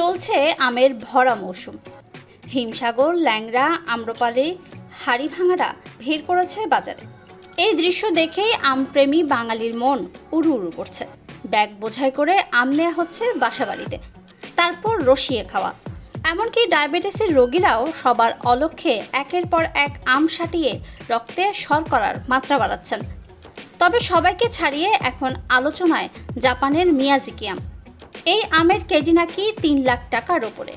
চলছে আমের ভরা মৌসুম। হিমসাগর, ল্যাংড়া, আম্রপালি, হাড়িভাঙারা ভিড় করেছে বাজারে। এই দৃশ্য দেখেই আমপ্রেমী বাঙালির মন উড়ু উড়ু করছে। ব্যাগ বোঝাই করে আম নেওয়া হচ্ছে বাসাবাড়িতে। তারপর রসিয়ে খাওয়া। এমনকি ডায়াবেটিসের রোগীরাও সবার অলক্ষ্যে একের পর এক আম সাটিয়ে রক্তে শর্করার মাত্রা বাড়াচ্ছেন। তবে সবাইকে ছাড়িয়ে এখন আলোচনায় জাপানের মিয়াজিকি আম। এই আমের কেজি নাকি তিন লাখ টাকার ওপরে।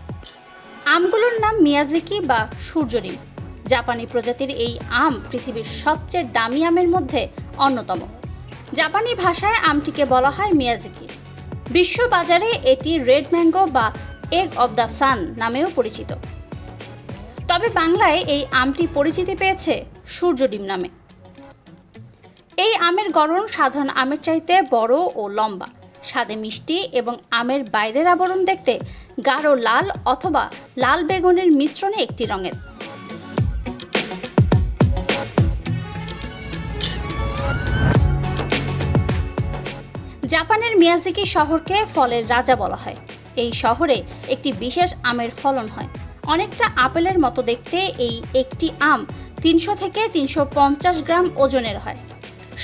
আমগুলোর নাম মিয়াজিকি বা সূর্যরিম জাপানি প্রজাতির এই আম পৃথিবীর সবচেয়ে দামি আমের মধ্যে অন্যতম। জাপানি ভাষায় আমটিকে বলা হয় মিয়াজিকি। বিশ্ববাজারে এটি রেড ম্যাঙ্গো বা এগ অব দ্য সান নামেও পরিচিত। তবে বাংলায় এই আমটি পরিচিতি পেয়েছে সূর্যডিম নামে। এই আমের গড়ন সাধারণ আমের চাইতে বড় ও লম্বা। স্বাদে মিষ্টি এবং আমের বাইরের আবরণ দেখতে গাঢ় লাল অথবা লাল বেগুনের মিশ্রণে একটি রঙের। জাপানের মিয়াজিকি শহরকে ফলের রাজা বলা হয়। এই শহরে একটি বিশেষ আমের ফলন হয়। অনেকটা আপেলের মতো দেখতে এই একটি আম তিনশো থেকে তিনশো পঞ্চাশ গ্রাম ওজনের হয়।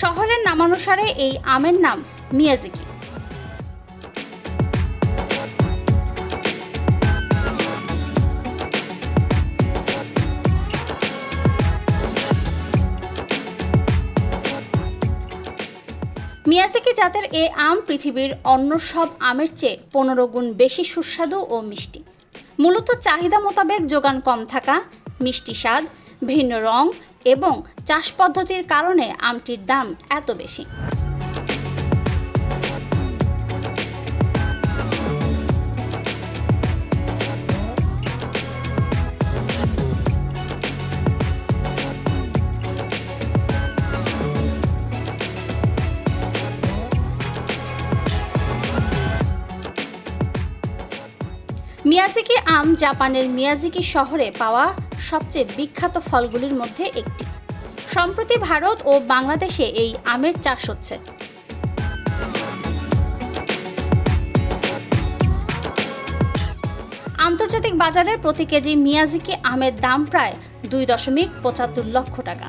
শহরের নামানুসারে এই আমের নাম মিয়াজিকি। মিয়াজাকি জাতের এ আম পৃথিবীর অন্য সব আমের চেয়ে পনেরো গুণ বেশি সুস্বাদু ও মিষ্টি। মূলত চাহিদা মোতাবেক যোগান কম থাকা, মিষ্টি স্বাদ, ভিন্ন রং এবং চাষ পদ্ধতির কারণে আমটির দাম এত বেশি। মিয়াজিকি আম জাপানের মিয়াজিকি শহরে পাওয়া সবচেয়ে বিখ্যাত ফলগুলির মধ্যে একটি। সম্প্রতি ভারত ও বাংলাদেশে এই আমের চাষ হচ্ছে। আন্তর্জাতিক বাজারে প্রতি কেজি মিয়াজিকি আমের দাম প্রায় দুই দশমিক পঁচাত্তর লক্ষ টাকা।